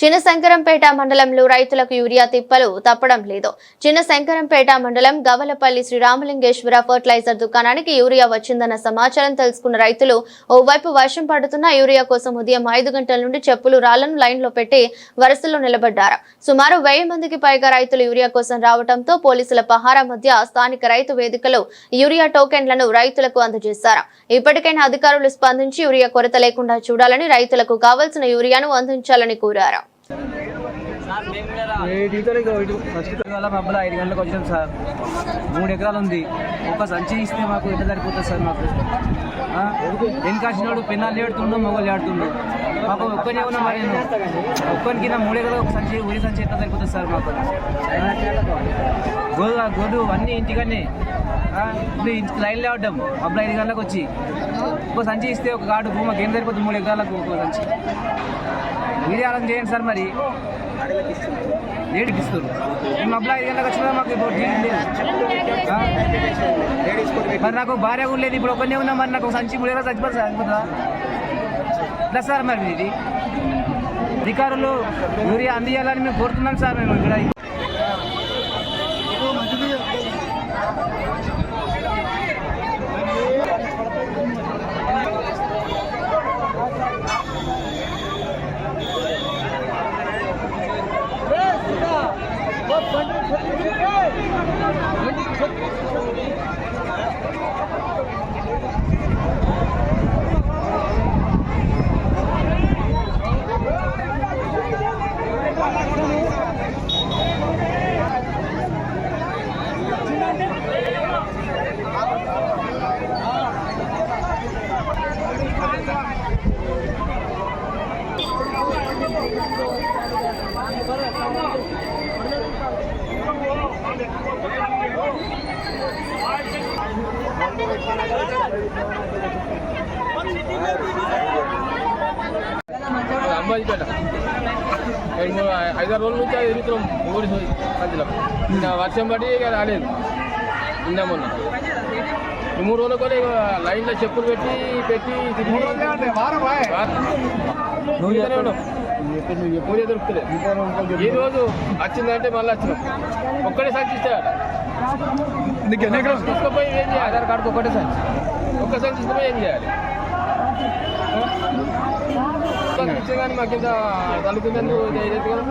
చిన్న శంకరంపేట మండలంలో రైతులకు యూరియా తిప్పలు తప్పడం లేదు. చిన్న శంకరంపేట మండలం గవలపల్లి శ్రీరామలింగేశ్వర ఫర్టిలైజర్ దుకాణానికి యూరియా వచ్చిందన్న సమాచారం తెలుసుకున్న రైతులు ఓవైపు వర్షం పడుతున్న యూరియా కోసం ఉదయం ఐదు గంటల నుండి చెప్పులు రాళ్ళను లైన్లో పెట్టి వరుసలో నిలబడ్డారు. సుమారు వెయ్యి మందికి పైగా రైతులు యూరియా కోసం రావడంతో పోలీసుల పహారా మధ్య స్థానిక రైతు వేదికలో యూరియా టోకెన్లను రైతులకు అందజేశారు. ఇప్పటికైనా అధికారులు స్పందించి యూరియా కొరత లేకుండా చూడాలని రైతులకు కావలసిన యూరియాను అందించాలని కోరారు. సార్ ఐదు గంటలకు వచ్చాం సార్. మూడు ఎకరాలు ఉంది. ఒక సంచి ఇస్తే మాకు ఎంత సరిపోతుంది సార్ మాకు? ఆ? వెనకాసినోడు పెన్నాలు ఏడుతుండో మొగలు ఏడుతుండో. మాకు ఒక్కనే ఉన్నా మరి ఒక్కరికి నా మూడు ఎకరాలు ఒక సంచి ఊరి సంచి ఎట్లా సరిపోతుంది సార్ మాకు? గోధు గోధు అన్నీ ఇంటికన్నీ. ఇప్పుడు ఇంటికి లైన్లో ఆడడం మబ్బులు ఐదు గంటలకు వచ్చి. ఒక సంచి ఇస్తే ఒక గాడు భూమికి ఏం సరిపోతుంది? మూడు ఎకరాలకు ఒక సంచి. మీరే అలా చేయండి సార్ మరి. లేడీకి ఇస్తారు. మేము మబ్బులు ఐదు గంటలకు వచ్చినా మాకు ఇప్పుడు లేదు. మరి నాకు భార్య కూడా లేదు. ఇప్పుడు ఒకనే ఉన్నా మరి నాకు ఒక సంచి మూడు ఎకరాలు చచ్చిపోతుంది సార్ అయిపోతుందా ఇట్లా సార్ మరి ఇది అధికారులు యూరియా అందియాలని మేము కోరుతున్నాం సార్ మేము ఇక్కడ. ਮੰਡੀ 36 ਮੰਡੀ 36 అంబాజీపేట ఐదారు రోజుల నుంచి తిరుగుతున్నాం ఊరి మధ్యలో నిన్న వర్షం పడి ఇక రాలేదు ఇందా మొన్న మూడు రోజులు కూడా లైన్లో చెప్పులు. పెట్టి పెట్టి తిరిగి పూజ దొరుకుతలేదు ఈ రోజు వచ్చిందంటే మళ్ళీ వచ్చినాం. ఒక్కడే సంచి ఇస్తాడు తీసుకుపోయి ఏం చేయాలి? ఆధార్ కార్డుకి ఒక్కటే సంచి ఒక్క సంచి ఇస్తే ఏం చేయాలి? ఇచ్చే కానీ మాకు ఇంత కదా?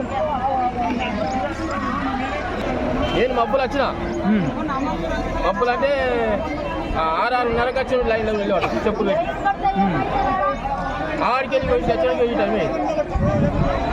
నేను మబ్బులు వచ్చిన? మబ్బులు అంటే ఆరు ఆరున్నరకు వచ్చిన లైన్లో వెళ్ళేవాడు చెప్పులు పెట్టి. आठ केली गोष्ट त्याच्यावर गेली टाईम